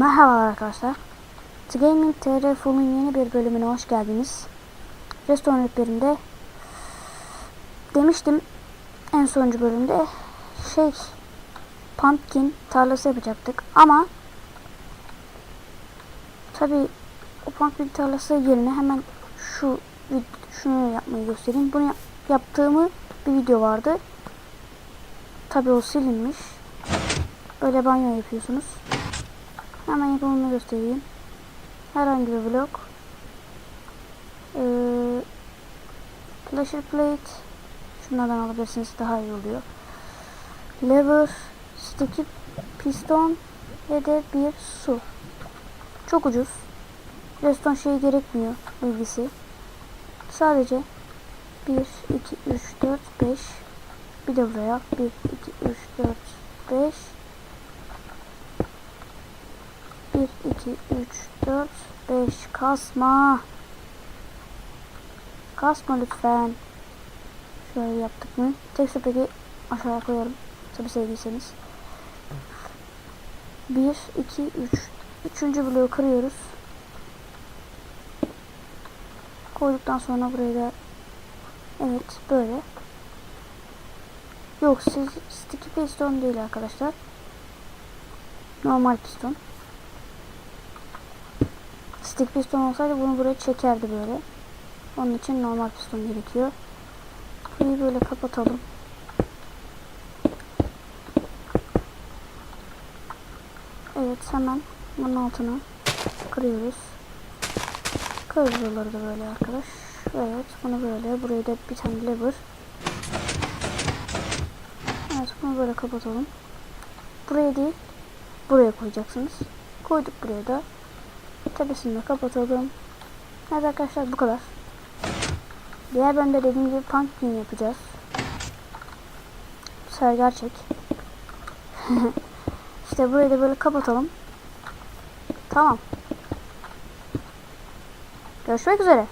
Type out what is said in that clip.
Merhabalar arkadaşlar. The Gaming TR Full'un yeni bir bölümüne hoş geldiniz. Restoran rehberinde demiştim en sonuncu bölümde şey pumpkin tarlası yapacaktık ama tabi o pumpkin tarlası yerine hemen şu şunu yapmayı göstereyim. Bunu yap- yaptığımı bir video vardı. Tabi o silinmiş. Böyle banyo yapıyorsunuz. Hemen yapımını göstereyim. Herhangi bir blok. Ee, pressure plate. Şunlardan alabilirsiniz daha iyi oluyor. Lever, sticky piston ve de bir su. Çok ucuz. Reston şeyi gerekmiyor bilgisi. Sadece 1, 2, 3, 4, 5 bir de buraya 1, 2, 3, 4, 5 1, 2, 3, 4, 5 kasma. Kasma lütfen. Şöyle yaptık mı? Tek sepeti aşağıya koyalım. Tabi sevdiyseniz. 1, 2, 3. Üçüncü bloğu kırıyoruz. Koyduktan sonra buraya da evet böyle. Yok siz sticky piston değil arkadaşlar. Normal piston. Stick piston olsaydı bunu buraya çekerdi böyle. Onun için normal piston gerekiyor. Burayı böyle kapatalım. Evet hemen bunun altına kırıyoruz. Kırıyorlar da böyle arkadaş. Evet bunu böyle. Buraya da bir tane lever. Evet bunu böyle kapatalım. Buraya değil. Buraya koyacaksınız. Koyduk buraya da. Tepesini de kapatalım. Evet arkadaşlar bu kadar. Diğer bölümde dediğim gibi pumpkin yapacağız. Bu sefer gerçek. işte burayı da böyle kapatalım. Tamam. Görüşmek üzere.